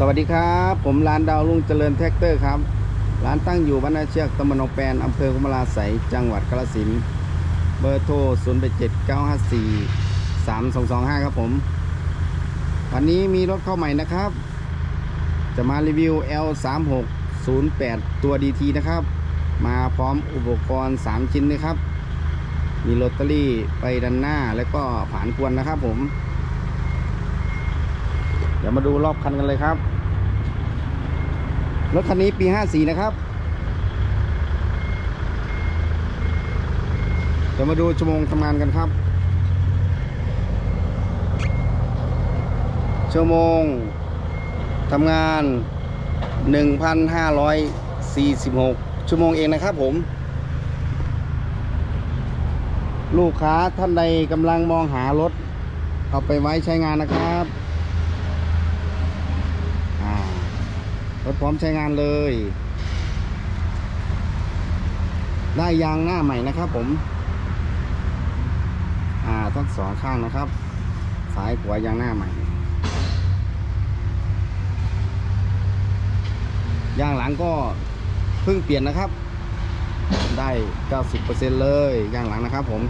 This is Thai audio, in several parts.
สวัสดีครับ ผมร้านดาวรุ่งเจริญแท็กเตอร์ครับ ร้านตั้งอยู่บ้านนาเชือกตำบลหนองแปนอำเภอกุมลาไสยจังหวัดกาฬสินธุ์เบอร์โทร 0 8 7 9 5 4 3 2 2 5 ครับผม วันนี้มีรถเข้าใหม่นะครับ จะมารีวิว L 3 6 0 8 ตัว DT นะครับ มาพร้อมอุปกรณ์ 3 ชิ้นนะครับ มีลอตเตอรี่ไปดันหน้าแล้วก็ผานกวนนะครับผม ดี๋ยวมาดูรอบคันกันเลยครับ รถคันนี้ปี 54 นะครับ เดี๋ยวมาดูชั่วโมงทำงานกันครับ ชั่วโมงทำงาน 1,546 ชั่วโมงเองนะครับผม ลูกค้าท่านใดกำลังมองหารถ เอาไปไว้ใช้งานนะครับ อ่า รถพร้อมใช้งานเลย ได้ยางหน้าใหม่นะครับผม อ่าทั้งสองข้างนะครับซ้ายขวายางหน้าใหม่ ยางหลังก็เพิ่งเปลี่ยนนะครับ ได้ 90%เลยยางหลังนะครับ ผม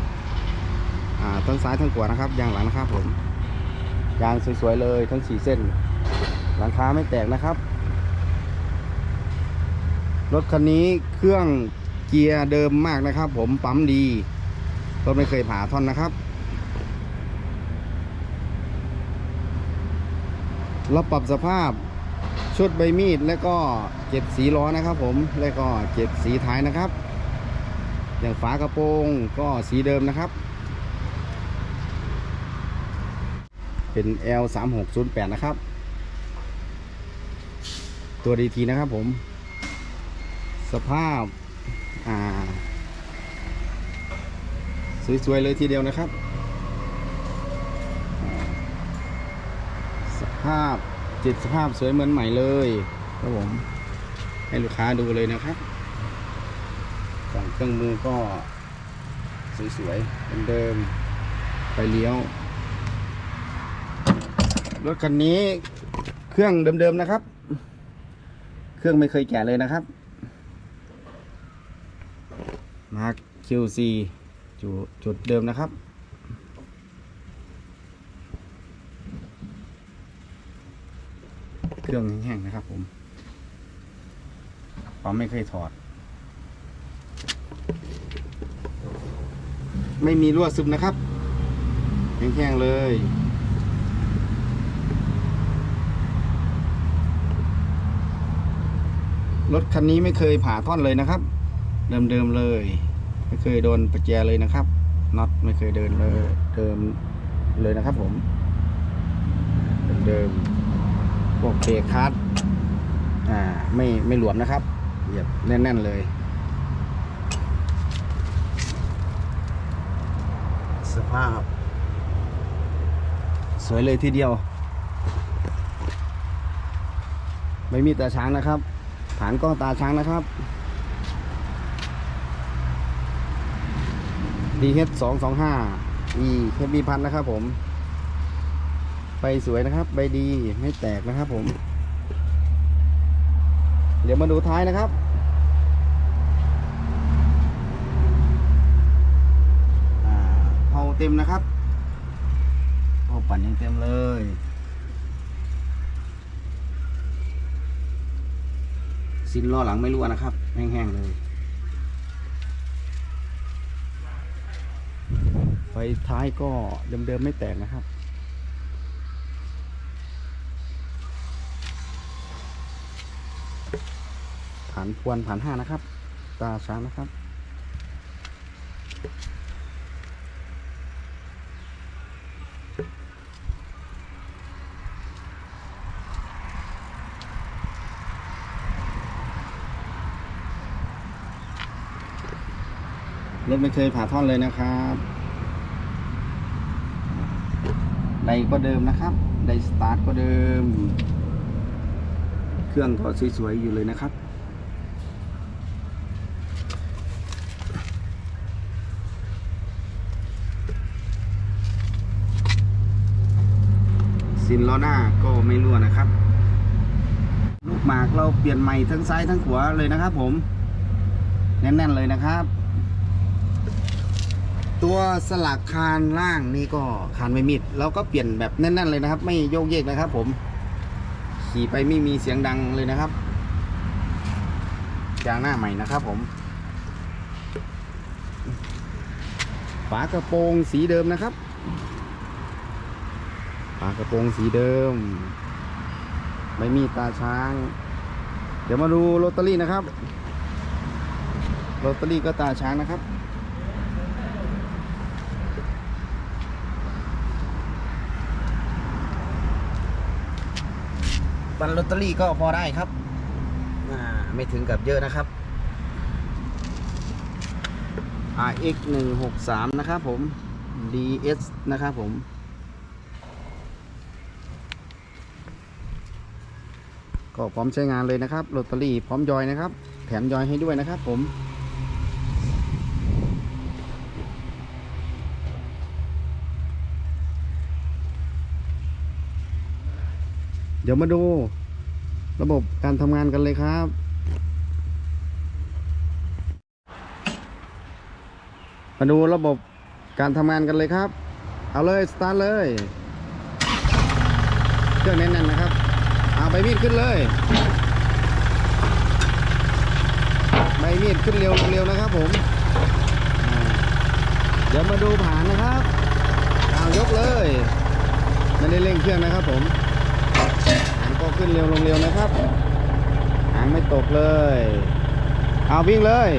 อ่าทั้งซ้ายทั้งขวานะครับ ยางหลังนะครับผมยางสวยๆเลยทั้งสี่เส้น หลังคาไม่แตกนะครับ รถคันนี้เครื่องเกียร์เดิมมากนะครับ ผมปั๊มดีรถไม่เคยผ่าท่อนนะครับ เราปรับสภาพชุดใบมีดแล้วก็เก็บสีล้อนะครับ ผมแล้วก็เก็บสีท้ายนะครับ อย่างฝากระโปรงก็สีเดิมนะครับ เป็น L 3 6 0 8 นะครับ ตัวดีทีนะครับผม สภาพอ่า สวย ๆ เลยทีเดียวนะครับ สภาพจิตสภาพสวยเหมือนใหม่เลยครับผม ให้ลูกค้าดูเลยนะครับกล่องเครื่องมือก็สวยๆเป็นเดิมไปเลี้ยว รถคันนี้เครื่องเดิมๆนะครับ เครื่องไม่เคยแกะเลยนะครับ มาร์ค QC จุดจุดเดิมนะครับ เครื่องแห้งๆนะครับผมปั๊มไม่เคยถอด ไม่มีรั่วซึมนะครับ แห้งๆเลยรถคันนี้ไม่เคยผ่าท่อนเลยนะครับ เดิมๆเลย ไม่เคยโดนประแจเลยนะครับน็อตไม่เคยเดินเลยเดิมเลยนะครับผม เดิมๆพวกเบรกคัสอ่าไม่ไม่หลวมนะครับเหยียบแน่น ๆ เลยสภาพ สวยเลยทีเดียว ไม่มีตาช้างนะครับ ฐานกล้องตาช้างนะครับ DH 2 2 5 E เคบีพันนะครับผมไปสวยนะครับ ใบดีไม่แตกนะครับผม เดี๋ยวมาดูท้ายนะครับอ่าเผาเต็มนะครับเผาปั่นยังเต็มเลยซินล้อหลังไม่รั่วนะครับ แห้งๆเลย ไฟ ท้ายก็เดิมๆไม่แตกนะครับ ผ่านพวนผ่านห้านะครับ ตาช้างนะครับรถไม่เคยผ่าท่อนเลยนะครับ ไดก็เดิมนะครับ ไดสตาร์ทก็เดิม เครื่องก็สวยๆอยู่เลยนะครับซินล้อหน้าก็ไม่รั่วนะครับ ลูกหมากเราเปลี่ยนใหม่ทั้งซ้ายทั้งขวาเลยนะครับผม แน่นๆเลยนะครับ ตัวสลักคานล่างนี่ก็คานไม่มิดเราก็เปลี่ยนแบบแน่นๆเลยนะครับ ไม่โยกเยกนะครับ ผม ขี่ไปไม่มีเสียงดังเลยนะครับยางหน้าใหม่นะครับ ผม ฝากระโปรงสีเดิมนะครับ ฝากระโปรงสีเดิม ไม่มีตาช้าง เดี๋ยวมาดูลอตเตอรี่นะครับลอตเตอรี่ก็ตาช้างนะครับ บันลอตเตอรี่ก็พอได้ครับไม่ถึงกับเยอะนะครับ RX 1 6 3นะครับผม DS นะครับผมก็พร้อมใช้งานเลยนะครับลอตเตอรี่พร้อมยอยนะครับ แถมยอยให้ด้วยนะครับผม เดี๋ยวมาดู ระบบการทำงานกันเลยครับ มาดูระบบการทำงานกันเลยครับ เอาเลย สตาร์ทเลย เครื่องแน่นๆนะครับ เอาใบมีดขึ้นเลย ใบมีดขึ้นเร็วเร็วนะครับผม เดี๋ยวมาดูผ่านนะครับเอายกเลย ไม่ได้เร่งเครื่องนะครับผม ขึ้นเร็วลงเร็วนะครับ หางไม่ตกเลย เอาวิ่งเลย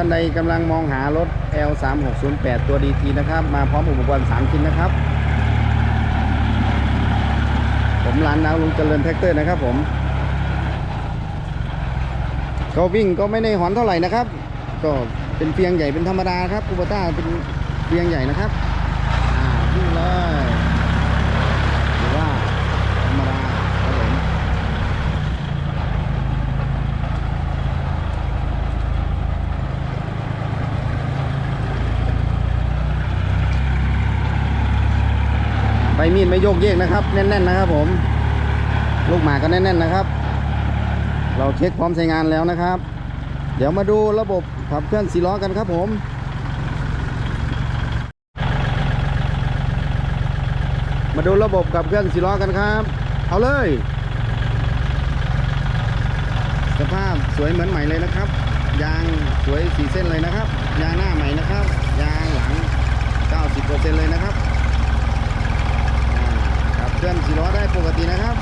ท่านใดกำลังมองหารถ L 3 6 0 8 ตัว DT นะครับ มาพร้อมอุปกรณ์3ชิ้นนะครับ ผม ร้านนาวลุงเจริญแท็กเตอร์นะครับผมก็วิ่งก็ไม่ได้หอนเท่าไหร่นะครับ ก็เป็นเพียงใหญ่เป็นธรรมดาครับคูปต้าเป็นเพียงใหญ่นะครับอ่าวิ่งเลยหรือว่าธรรมดาครับผมใบมีดไม่โยกเยกนะครับ แน่นๆนะครับผม ลูกหมาก็แน่นๆนะครับ เราเช็คพร้อมใช้งานแล้วนะครับ เดี๋ยวมาดูระบบขับเคลื่อนสีล้อกันครับผมมาดูระบบขับเคลื่อนสีล้อกันครับ เอาเลย สภาพสวยเหมือนใหม่เลยนะครับ ยางสวยสีเส้นเลยนะครับ ยางหน้าใหม่นะครับ ยางหลัง 90%เลยนะครับขับเคลื่อนสีล้อได้ปกตินะครับ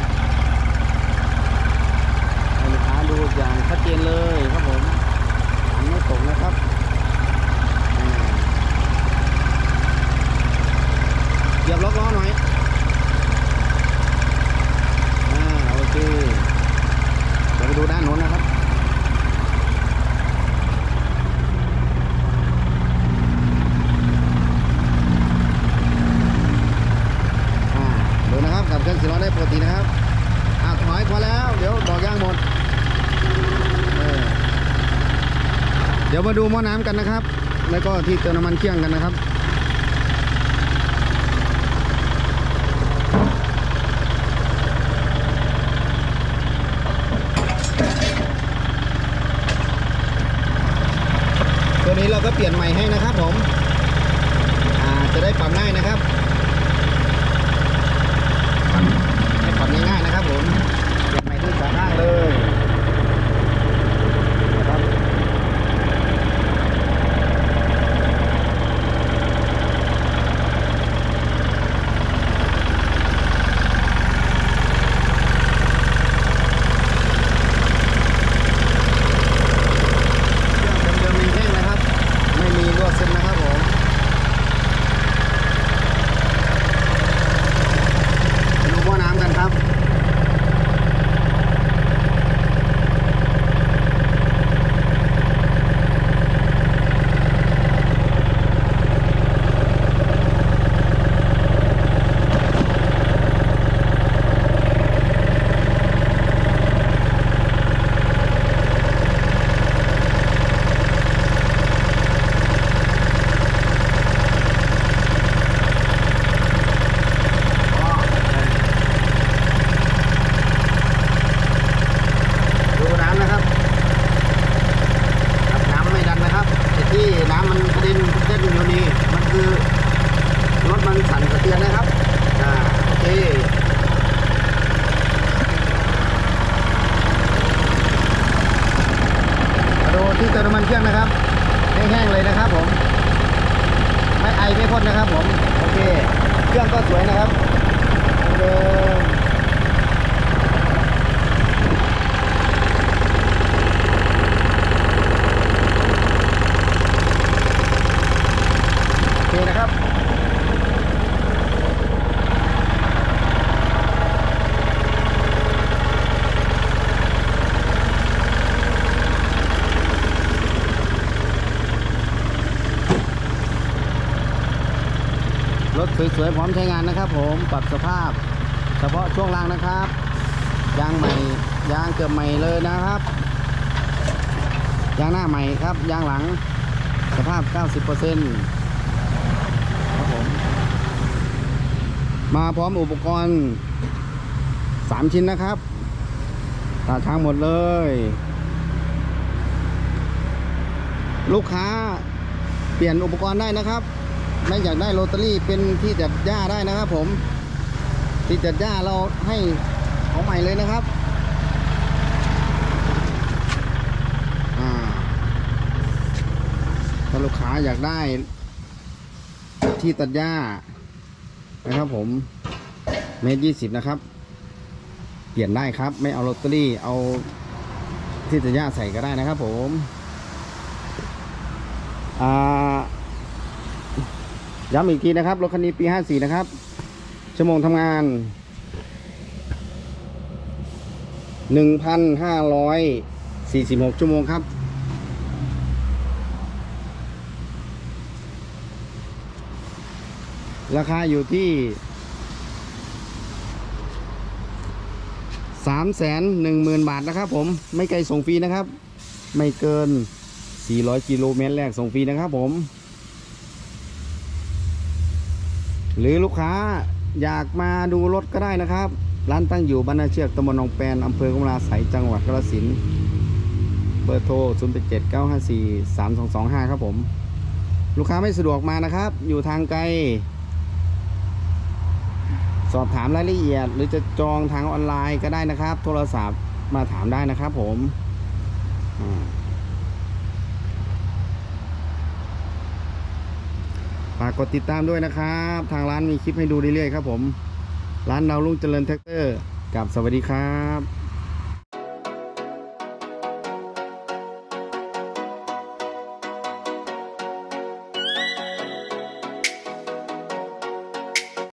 ให้ลูกค้าดู อย่างชัดเจนเลยครับผมหันไม่ตกนะครับอ่าเหยียบล็อกล้อหน่อยอ่าโอเคเดี๋ยวไปดูด้านโน้นนะครับ อ่าดูนะครับกับเครื่องสีล้อได้ปกตินะครับอ่าถอยพอแล้ว เดี๋ยวดอกยางหมดเออเดี๋ยวมาดูหม้อน้ำกันนะครับ แล้วก็ที่เติมน้ำมันเครื่องกันนะครับตัวนี้เราก็เปลี่ยนใหม่ให้นะครับผมจะได้ปรับง่ายนะครับ ให้ปรับง่ายๆนะครับผมเปลี่ยนใหม่ที่สองข้างเลยนะครับเครื่องเดิมๆแห้งๆนะครับ ไม่มีรั่วซึมนะครับผม ไปดูหม้อน้ำกันครับ ที่เติมน้ำมันเครื่องนะครับแห้งๆเลยนะครับผม ไม่ไอไม่พ่นนะครับผม โอเค ก็สวยนะครับเดิมโอเคนะครับ รถ สวยพร้อมใช้งานนะครับ ผมปรับสภาพ เฉพาะช่วงล่างนะครับยางใหม่ยางเกือบใหม่เลยนะครับยางหน้าใหม่ครับยางหลังสภาพ 90%ครับผมมาพร้อมอุปกรณ์ 3 ชิ้นนะครับตาทางหมดเลย ลูกค้าเปลี่ยนอุปกรณ์ได้นะครับ ไม่อยากได้โรตารี่เป็นที่จัดหญ้าได้นะครับผม ที่จัดหญ้าเราให้ของใหม่เลยนะครับอ่าถ้าลูกค้าอยากได้ที่ตัดหญ้านะครับผมเมตรยี่สิบนะครับ เปลี่ยนได้ครับ ไม่เอาโรตารี่เอาที่ตัดหญ้าใส่ก็ได้นะครับผมอ่า ย้ำอีกทีนะครับรถคันนี้ปี 54 นะครับ ชั่วโมงทำงาน 1,546 ชั่วโมงครับ ราคาอยู่ที่ 310,000 บาทนะครับผม ไม่ไกลส่งฟรีนะครับ ไม่เกิน 400 กิโลเมตรแรกส่งฟรีนะครับผม หรือลูกค้าอยากมาดูรถก็ได้นะครับ ร้านตั้งอยู่บ้านนาเชือกตำบลหนองแปนอำเภอกำลาไสยจังหวัดกาฬสินเบอร์โทร 0 8 7 9 5 4 3 2 2 5 ครับผม ลูกค้าไม่สะดวกมานะครับ อยู่ทางไกล สอบถามรายละเอียด หรือจะจองทางออนไลน์ก็ได้นะครับ โทรศัพท์มาถามได้นะครับผมอ่า ฝากกดติดตามด้วยนะครับ ทางร้านมีคลิปให้ดูเรื่อยๆครับผม ร้านดาวรุ่งเจริญแท็กเตอร์กับสวัสดีครับ